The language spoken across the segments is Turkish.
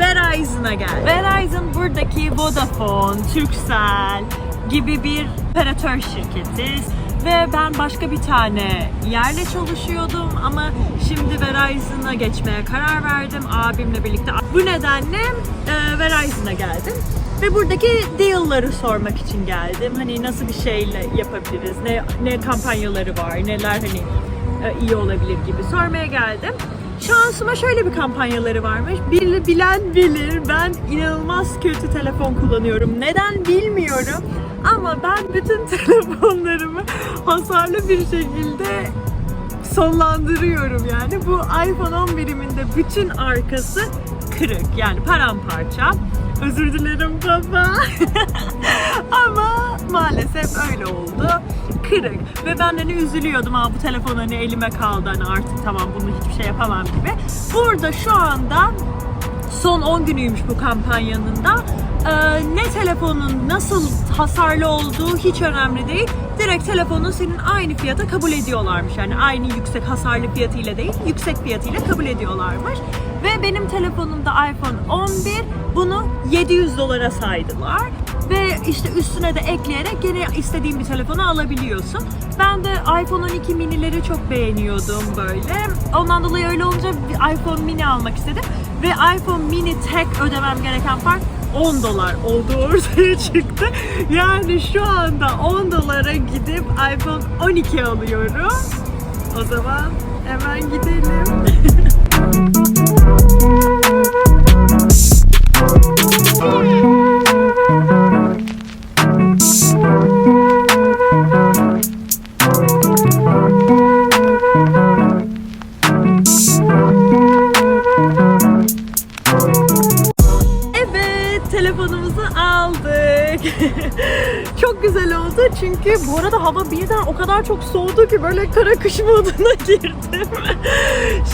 Verizon'a geldim. Verizon buradaki Vodafone, Turkcell gibi bir operatör şirketi. Ve ben başka bir tane yerle çalışıyordum ama şimdi Verizon'a geçmeye karar verdim abimle birlikte. Bu nedenle e, Verizon'a geldim. Ve buradaki deal'ları sormak için geldim. Hani nasıl bir şeyle yapabiliriz, ne, ne kampanyaları var, neler hani e, iyi olabilir gibi sormaya geldim. Şansıma şöyle bir kampanyaları varmış. Bir bilen bilir. Ben inanılmaz kötü telefon kullanıyorum. Neden bilmiyorum. Ama ben bütün telefonlarımı hasarlı bir şekilde sonlandırıyorum yani. Bu iPhone 11'imin de bütün arkası kırık. Yani paramparça. Özür dilerim baba. Kırık. Ve ben hani üzülüyordum. Ha bu telefon hani elime kaldı. Hani artık tamam bunu hiçbir şey yapamam gibi. Burada şu anda son 10 günüymüş bu kampanyanın da. Ee, ne telefonun nasıl hasarlı olduğu hiç önemli değil. Direkt telefonun senin aynı fiyata kabul ediyorlarmış. Yani aynı yüksek hasarlı fiyatıyla değil, yüksek fiyatıyla kabul ediyorlarmış. Ve benim telefonumda iPhone 11 bunu 700 dolara saydılar. Ve işte üstüne de ekleyerek gene istediğin bir telefonu alabiliyorsun. Ben de iPhone 12 minileri çok beğeniyordum böyle. Ondan dolayı öyle olunca bir iPhone mini almak istedim. Ve iPhone mini tek ödemem gereken fark 10 dolar olduğu ortaya çıktı. Yani şu anda 10 dolara gidip iPhone 12 alıyorum. O zaman hemen gidelim. Aldık. çok güzel oldu çünkü bu arada hava birden o kadar çok soğudu ki böyle kara kış moduna girdim.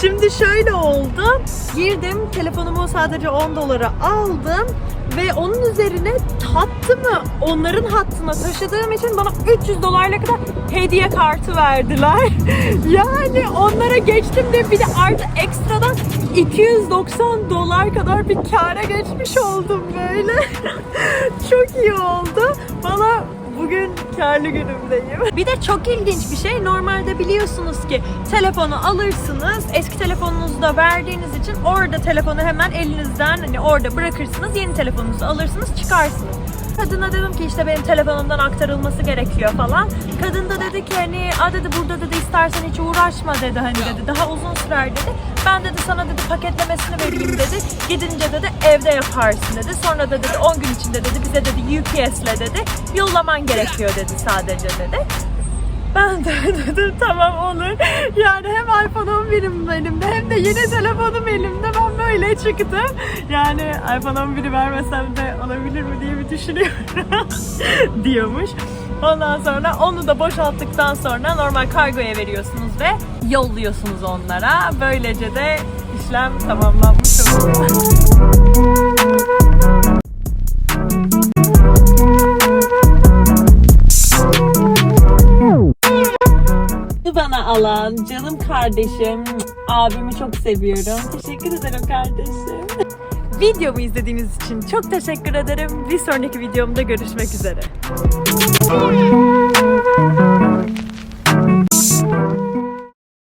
Şimdi şöyle oldu. Girdim, telefonumu sadece 10 dolara aldım ve onun üzerine hattımı onların hattına taşıdığım için bana 300 dolarla kadar hediye kartı verdiler. yani onlara geçtim de bir de artı ekstradan 290 dolar kadar bir kâra geçmiş oldum böyle. çok iyi oldu. Bugün karlı günümdeyim. Bir de çok ilginç bir şey. Normalde biliyorsunuz ki telefonu alırsınız. Eski telefonunuzu da verdiğiniz için orada telefonu hemen elinizden hani orada bırakırsınız. Yeni telefonunuzu alırsınız, çıkarsınız. Kadına dedim ki işte benim telefonumdan aktarılması gerekiyor falan. Kadın da dedi ki hani a dedi burada dedi istersen hiç uğraşma dedi hani dedi daha uzun sürer dedi. Ben dedi sana dedi paketlemesini vereyim dedi. Gidince dedi evde yaparsın dedi. Sonra da dedi 10 gün içinde dedi bize dedi UPS'le dedi yollaman gerekiyor dedi sadece dedi. Ben de dedim tamam olur. Yani hem iPhone 11'im elimde hem de yeni telefonum elimde. Ben böyle çıktım. Yani iPhone 11'i vermesem de olabilir mi diye bir düşünüyorum. diyormuş. Ondan sonra onu da boşalttıktan sonra normal kargoya veriyorsunuz ve yolluyorsunuz onlara. Böylece de işlem tamamlanmış oluyor. Alan canım kardeşim, abimi çok seviyorum. Teşekkür ederim kardeşim. Videomu izlediğiniz için çok teşekkür ederim. Bir sonraki videomda görüşmek üzere.